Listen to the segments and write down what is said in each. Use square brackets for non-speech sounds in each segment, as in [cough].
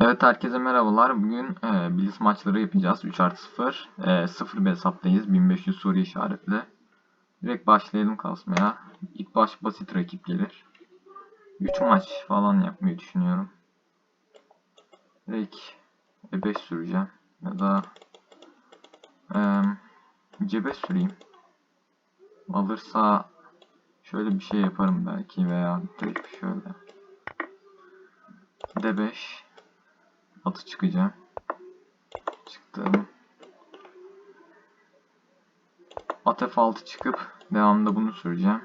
Evet herkese merhabalar. Bugün e, Blitz maçları yapacağız. 3 artı 0. E, 0 bir hesaptayız. 1500 soru işaretli. Direkt başlayalım kasmaya. İlk baş basit rakip gelir. 3 maç falan yapmayı düşünüyorum. Direkt E5 süreceğim. Ya da e, cebe süreyim. Alırsa şöyle bir şey yaparım belki veya direkt şöyle. D5 Atı çıkacağım. Çıktım. At F6 çıkıp devamında bunu süreceğim.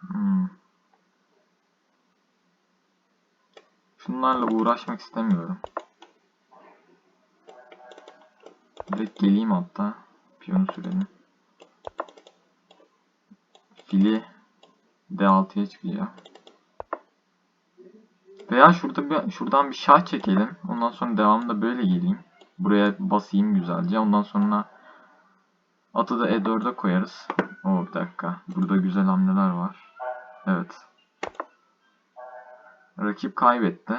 Hmm. Şunlarla uğraşmak istemiyorum. Direkt geleyim hatta. Piyonu sürelim. Fili D6'ya çıkacağım. Veya şurada bir, şuradan bir şah çekelim. Ondan sonra devamında böyle geleyim. Buraya basayım güzelce. Ondan sonra atı da E4'e koyarız. O bir dakika. Burada güzel hamleler var. Evet. Rakip kaybetti.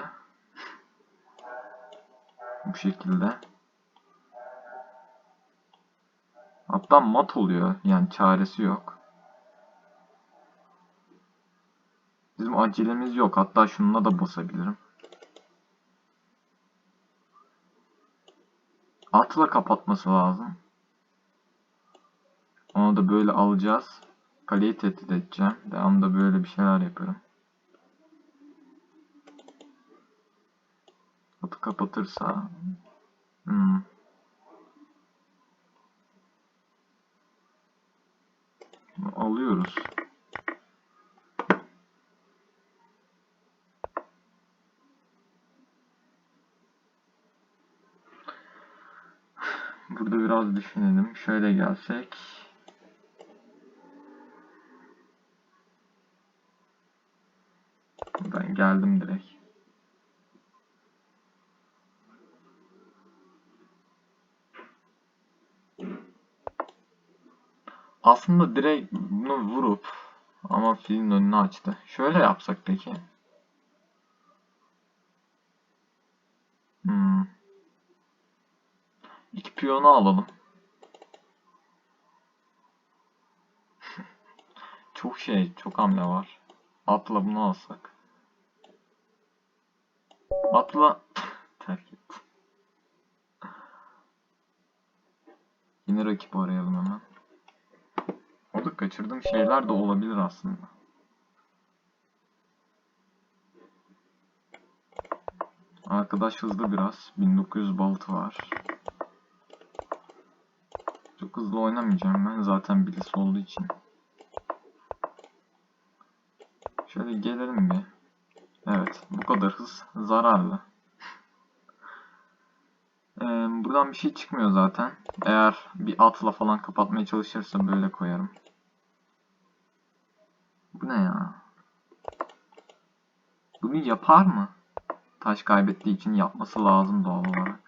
Bu şekilde. Hatta mat oluyor. Yani çaresi yok. Acelemiz yok. Hatta şununla da basabilirim. Atla kapatması lazım. Onu da böyle alacağız. Kaleyi tehdit edeceğim. Devamında böyle bir şeyler yaparım. Atı kapatırsa hmm. alıyoruz. Burada biraz düşünelim. Şöyle gelsek. Ben geldim direkt. Aslında direkt bunu vurup ama filin önünü açtı. Şöyle yapsak peki. İki piyonu alalım. [laughs] çok şey, çok hamle var. Atla bunu alsak. Atla [laughs] terk et. Yine rakip arayalım hemen. O da kaçırdığım şeyler de olabilir aslında. Arkadaş hızlı biraz. 1900 balıtı var. Hızlı oynamayacağım ben zaten bilisi olduğu için. Şöyle gelelim bir. Evet bu kadar hız zararlı. Ee, buradan bir şey çıkmıyor zaten. Eğer bir atla falan kapatmaya çalışırsa böyle koyarım. Bu ne ya? Bunu yapar mı? Taş kaybettiği için yapması lazım doğal olarak.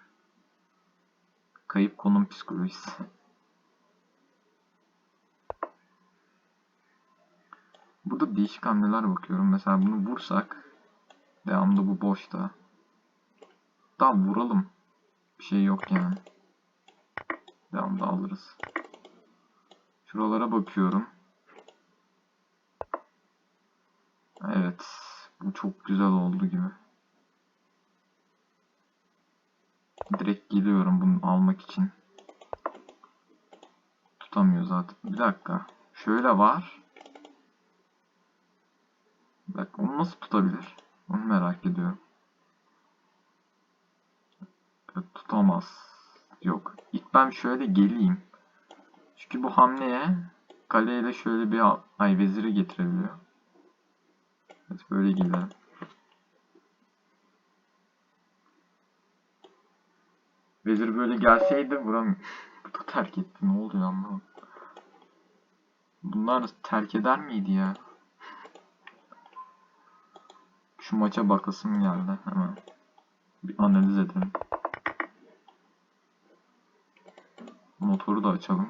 Kayıp konum psikolojisi. Burada değişik hamleler bakıyorum. Mesela bunu vursak devamlı bu boşta. Daha vuralım. Bir şey yok yani. Devamlı alırız. Şuralara bakıyorum. Evet. Bu çok güzel oldu gibi. Direkt geliyorum bunu almak için. Tutamıyor zaten. Bir dakika. Şöyle var. Bak onu nasıl tutabilir? Onu merak ediyorum. Evet, tutamaz. Yok. İlk ben şöyle geleyim. Çünkü bu hamleye kaleyle şöyle bir ay veziri getirebiliyor. Evet böyle gidelim. Vezir böyle gelseydi vuramıyor. [laughs] Bu da terk etti. Ne oluyor anlamadım. Bunlar terk eder miydi ya? Şu maça bakasım geldi hemen. Bir analiz edelim. Motoru da açalım.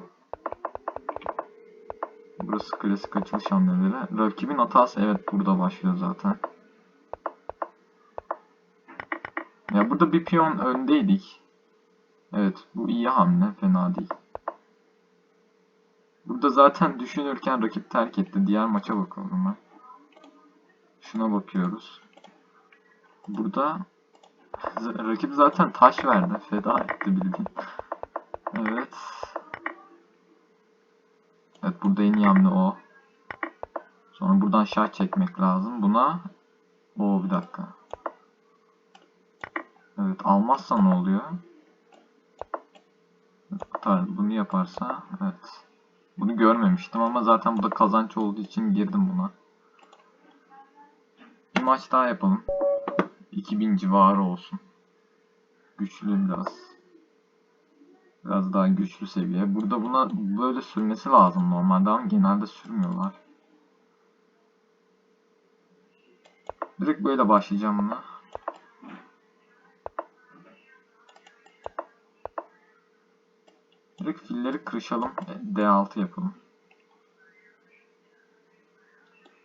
Burası klasik açılış hamleleri. Rakibin hatası evet burada başlıyor zaten. Ya burada bir piyon öndeydik. Evet bu iyi hamle fena değil. Burada zaten düşünürken rakip terk etti. Diğer maça bakalım ben. Şuna bakıyoruz. Burada rakip zaten taş verdi. Feda etti bildiğin. Evet. Evet burada en iyi o. Sonra buradan şah çekmek lazım. Buna o bir dakika. Evet almazsa ne oluyor? Bunu yaparsa evet. Bunu görmemiştim ama zaten bu da kazanç olduğu için girdim buna. Bir maç daha yapalım. 2000 civarı olsun. Güçlü biraz. Biraz daha güçlü seviye. Burada buna böyle sürmesi lazım normalde ama genelde sürmüyorlar. Direkt böyle başlayacağım buna. Direkt filleri kırışalım. E, D6 yapalım.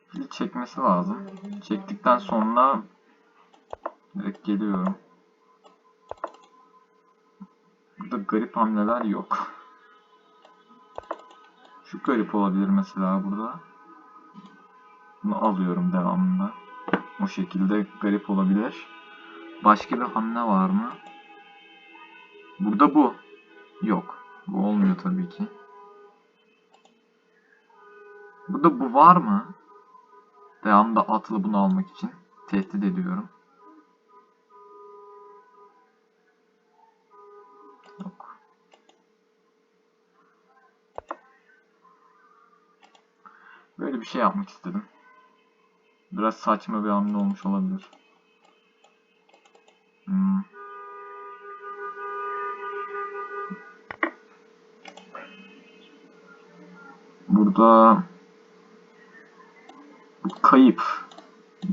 Fil çekmesi lazım. Çektikten sonra direkt geliyorum. Burada garip hamleler yok. Şu garip olabilir mesela burada. Bunu alıyorum devamında. O şekilde garip olabilir. Başka bir hamle var mı? Burada bu. Yok. Bu olmuyor tabii ki. Burada bu var mı? Devamında atlı bunu almak için tehdit ediyorum. Böyle bir şey yapmak istedim. Biraz saçma bir hamle olmuş olabilir. Hmm. Burada bu kayıp.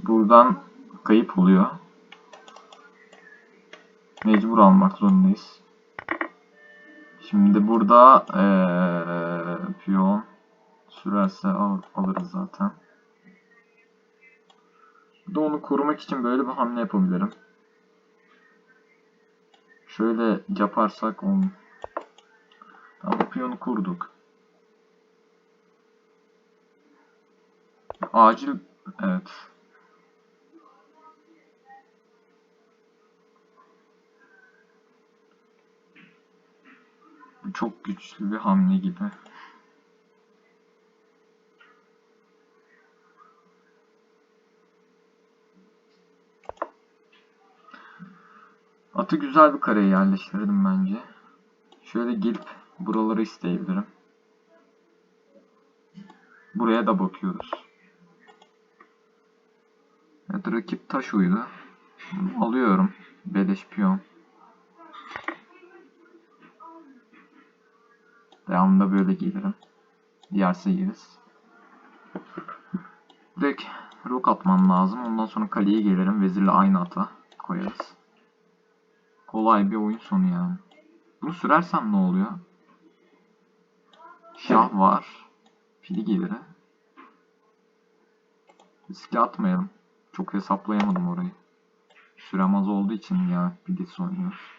Buradan kayıp oluyor. Mecbur almak zorundayız. Şimdi burada ee, piyon sürerse al, alırız zaten. Bir de onu korumak için böyle bir hamle yapabilirim. Şöyle yaparsak onu. Tamam piyonu kurduk. Acil evet. Çok güçlü bir hamle gibi. Atı güzel bir kareye yerleştirdim bence. Şöyle gelip buraları isteyebilirim. Buraya da bakıyoruz. Evet rakip taş uydu. Alıyorum. Beleş piyon. Devamında böyle gelirim. Diğerse yeriz. Direkt rok atmam lazım. Ondan sonra kaleye gelirim. Vezirle aynı ata koyarız. Kolay bir oyun sonu yani. Bunu sürersem ne oluyor? Şah var. Fili gelir. Riske atmayalım. Çok hesaplayamadım orayı. Sürem az olduğu için ya Blitz oynuyoruz.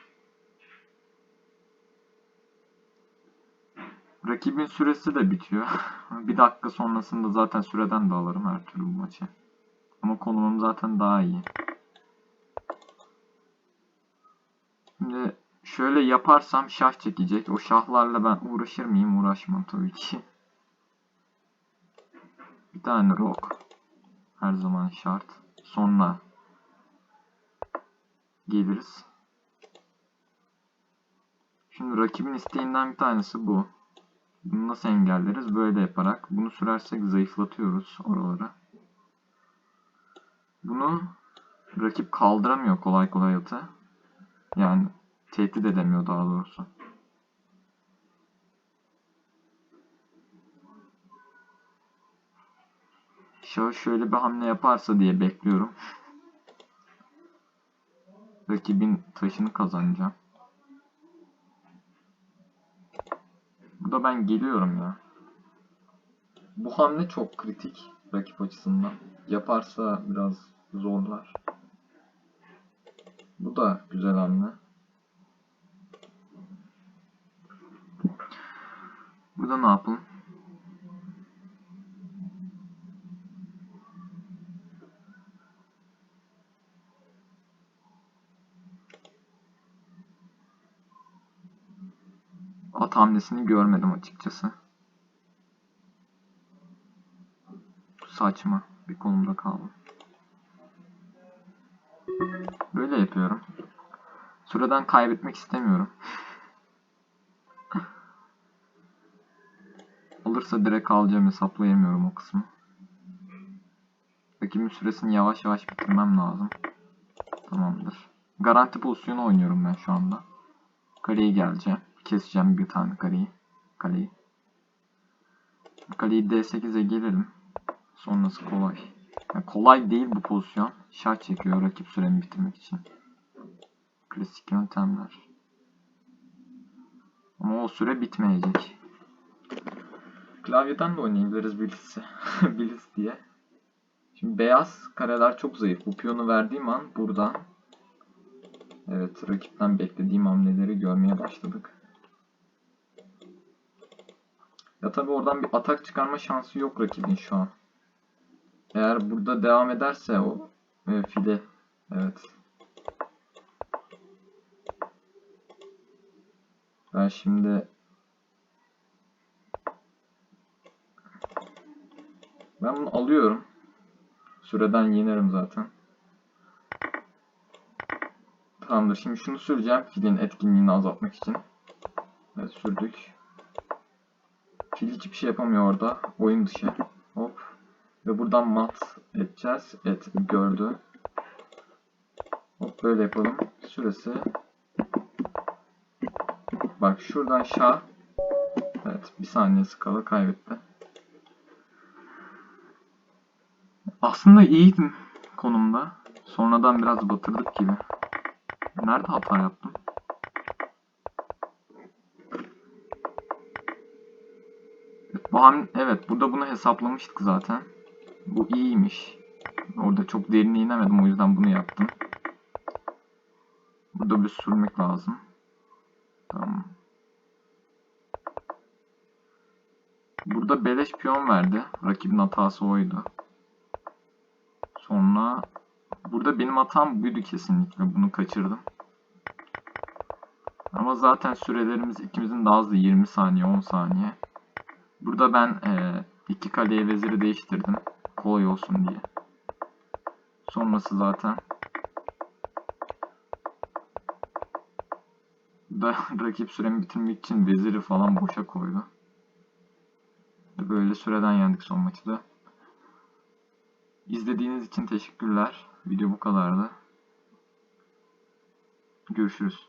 Rakibin süresi de bitiyor. [laughs] bir dakika sonrasında zaten süreden de alırım her türlü bu maçı. Ama konumum zaten daha iyi. Şimdi şöyle yaparsam şah çekecek. O şahlarla ben uğraşır mıyım? Uğraşmam tabii ki. Bir tane rok. Her zaman şart. Sonra geliriz. Şimdi rakibin isteğinden bir tanesi bu. Bunu nasıl engelleriz? Böyle yaparak. Bunu sürersek zayıflatıyoruz oraları. Bunu rakip kaldıramıyor kolay kolay atı. Yani tehdit edemiyor daha doğrusu. Şah şöyle bir hamle yaparsa diye bekliyorum. Rakibin taşını kazanacağım. Burada ben geliyorum ya. Bu hamle çok kritik rakip açısından. Yaparsa biraz zorlar. Bu da güzel hamle. Burada ne yapalım? At hamlesini görmedim açıkçası. Saçma bir konumda kaldım. Böyle yapıyorum. Süreden kaybetmek istemiyorum. Olursa direkt alacağım hesaplayamıyorum o kısmı. Rakibin süresini yavaş yavaş bitirmem lazım. Tamamdır. Garanti pozisyonu oynuyorum ben şu anda. Kaleye geleceğim. Keseceğim bir tane kaleyi. Kaleyi. Kaleyi D8'e gelirim. Sonrası kolay. Yani kolay değil bu pozisyon. Şah çekiyor rakip süremi bitirmek için. Klasik yöntemler. Ama o süre bitmeyecek. Klavyeden de oynayabiliriz Blitz'i. Blitz diye. Şimdi beyaz kareler çok zayıf. Bu piyonu verdiğim an buradan Evet rakipten beklediğim hamleleri görmeye başladık. Ya tabi oradan bir atak çıkarma şansı yok rakibin şu an. Eğer burada devam ederse o e, file evet. Ben şimdi ben bunu alıyorum. Süreden yenerim zaten. Tamamdır. Şimdi şunu süreceğim. Filin etkinliğini azaltmak için. Evet sürdük. Fil hiçbir şey yapamıyor orada. Oyun dışı. Hop. Ve buradan mat edeceğiz. Et gördü. Hop böyle yapalım. Süresi. Bak şuradan şah. Evet bir saniyesi kala kaybetti. Aslında iyiydim konumda. Sonradan biraz batırdık gibi. Nerede hata yaptım? Bu ham evet burada bunu hesaplamıştık zaten. Bu iyiymiş. Orada çok derine inemedim o yüzden bunu yaptım. Burada bir sürmek lazım. Tamam. Burada beleş piyon verdi. Rakibin hatası oydu. Sonra burada benim hatam buydu kesinlikle. Bunu kaçırdım. Ama zaten sürelerimiz ikimizin daha hızlı 20 saniye 10 saniye. Burada ben e, iki kaleye veziri değiştirdim. Kolay olsun diye. Sonrası zaten da [laughs] rakip süremi bitirmek için veziri falan boşa koydu. Böyle süreden yendik son maçı da. İzlediğiniz için teşekkürler. Video bu kadardı. Görüşürüz.